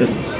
Good.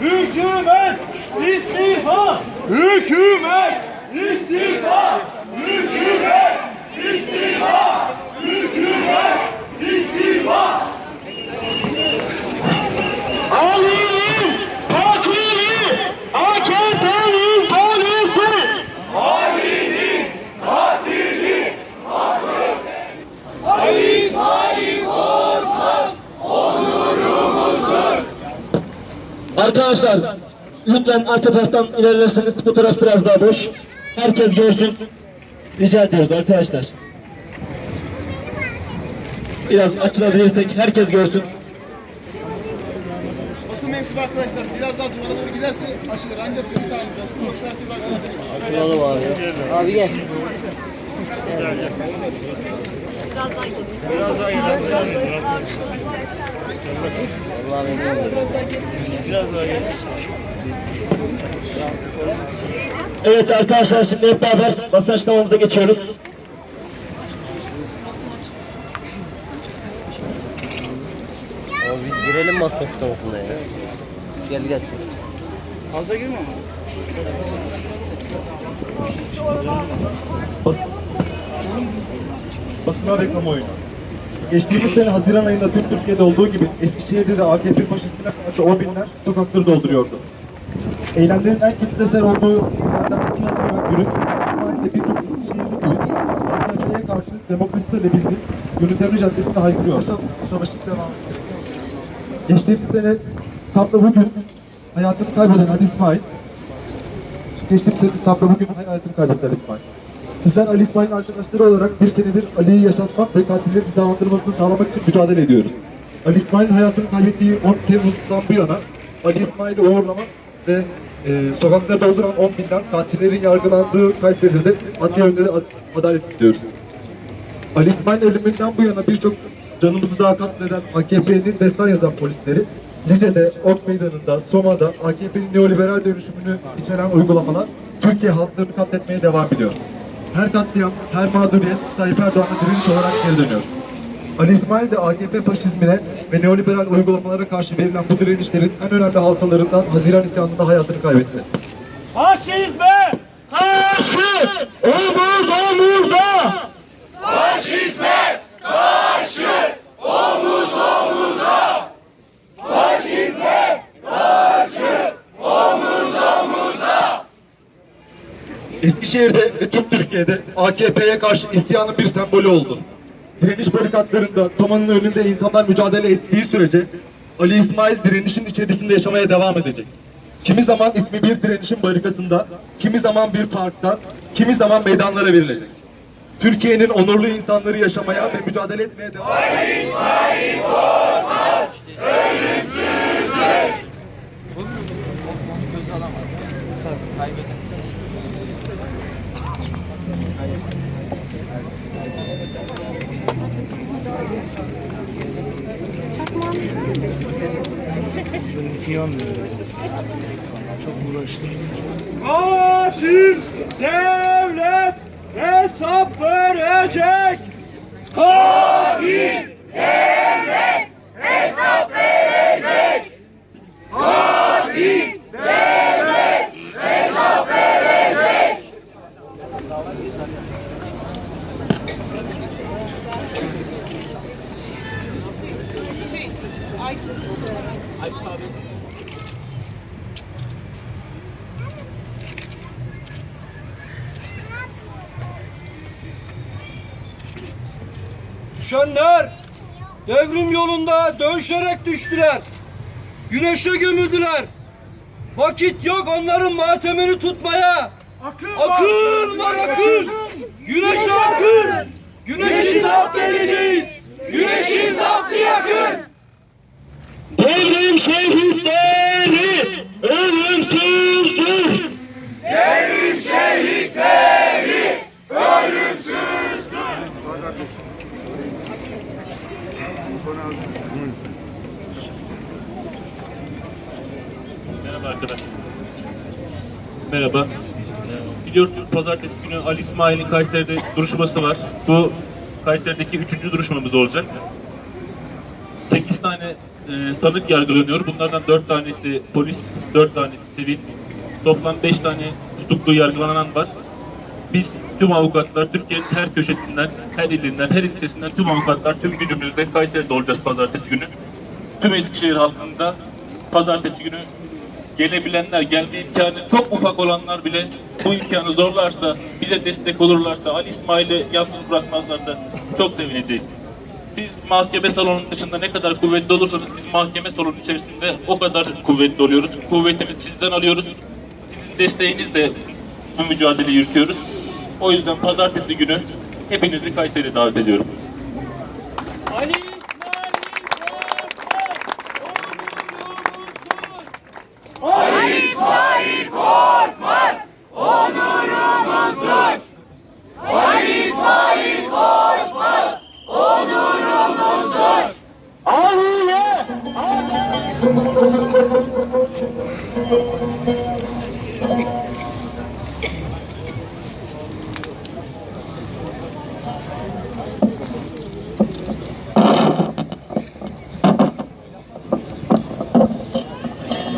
Hükümet istifa! Hükümet istifa! Hükümet istifa! Hükümet istifa! Ali'nin katili AKP'nin polisi! Ali'nin katili Ali İsmail Korkmaz onurumuzdur. Arkadaşlar lütfen arka taraftan ilerlerseniz fotoğraf biraz daha boş. Herkes görsün. Rica ediyoruz arkadaşlar. Biraz açılabilirsek herkes görsün. Basın mensubu arkadaşlar biraz daha duvara doğru giderse açılır. Ancak sizin sağınızda. Her türlü arkadaşlar. Abi gel. Allah Evet arkadaşlar şimdi hep beraber basın açıklamamıza geçiyoruz. Abi biz girelim basın açıklamasında ya. Gel gel. Fazla girme ama. basına ve kamuoyuna. Geçtiğimiz sene Haziran ayında tüm Türkiye'de olduğu gibi Eskişehir'de de AKP faşistine karşı o binler sokakları dolduruyordu. Eylemlerin en kitlesel olduğu yerlerden 2 Haziran günü İsmail'de birçok Eskişehirli köyü AKP'ye karşı demokrasi talebiyle Yunus Emre Caddesi'nde haykırıyor. Savaşlık devam Geçtiğimiz sene tam da bugün hayatını kaybeden Ali İsmail Geçtiğimiz sene tam da bugün hayatını kaybetti Ali İsmail. Bizler Ali İsmail'in arkadaşları olarak bir senedir Ali'yi yaşatmak ve katillerin cezalandırılmasını sağlamak için mücadele ediyoruz. Ali İsmail'in hayatını kaybettiği 10 Temmuz'dan bu yana Ali İsmail'i uğurlamak ve e, sokakları dolduran 10 binler katillerin yargılandığı Kayseri'de adliye önünde ad- adalet istiyoruz. Ali İsmail ölümünden bu yana birçok canımızı daha katleden AKP'nin destan yazan polisleri Lice'de, Ok Meydanı'nda, Soma'da AKP'nin neoliberal dönüşümünü içeren uygulamalar Türkiye halklarını katletmeye devam ediyor. Her katliam, her mağduriyet Tayyip Erdoğan'a direniş olarak geri dönüyor. Ali İsmail de AKP faşizmine ve neoliberal uygulamalara karşı verilen bu direnişlerin en önemli halkalarından Haziran isyanında hayatını kaybetti. Faşizme karşı omuz omuza! Faşizme karşı omuz omuza! Faşizme karşı omuz omuza! Eskişehir'de ve tüm Türkiye'de AKP'ye karşı isyanın bir sembolü oldu. Direniş barikatlarında Toma'nın önünde insanlar mücadele ettiği sürece Ali İsmail direnişin içerisinde yaşamaya devam edecek. Kimi zaman ismi bir direnişin barikatında, kimi zaman bir parkta, kimi zaman meydanlara verilecek. Türkiye'nin onurlu insanları yaşamaya ve mücadele etmeye devam edecek. kıyamıyor. Çok uğraştırırız. Katil devlet hesap verecek. Katil devlet hesap verecek. Katil devlet hesap verecek. Hüseyin, Aykut. Düşenler devrim yolunda dövüşerek düştüler. Güneşe gömüldüler. Vakit yok onların matemini tutmaya. Akıl var akıl. Güneşe akın. Güneşi zapt edeceğiz. Güneşi zaptı yakın. Devrim şehitleri ölümsüzdür. Merhaba arkadaşlar. Merhaba. Biliyorsunuz pazartesi günü Ali İsmail'in Kayseri'de duruşması var. Bu Kayseri'deki üçüncü duruşmamız olacak. 8 tane e, sanık yargılanıyor. Bunlardan 4 tanesi polis, 4 tanesi sivil. Toplam 5 tane tutuklu yargılanan var. Biz tüm avukatlar Türkiye'nin her köşesinden, her ilinden, her ilçesinden tüm avukatlar tüm gücümüzle Kayseri'de olacağız pazartesi günü. Tüm Eskişehir halkında pazartesi günü gelebilenler, gelme imkanı çok ufak olanlar bile bu imkanı zorlarsa, bize destek olurlarsa, Ali İsmail'i yalnız bırakmazlarsa çok sevineceğiz. Siz mahkeme salonunun dışında ne kadar kuvvetli olursanız biz mahkeme salonu içerisinde o kadar kuvvetli oluyoruz. Kuvvetimizi sizden alıyoruz. Sizin desteğinizle bu mücadeleyi yürütüyoruz. O yüzden pazartesi günü hepinizi Kayseri'ye davet ediyorum.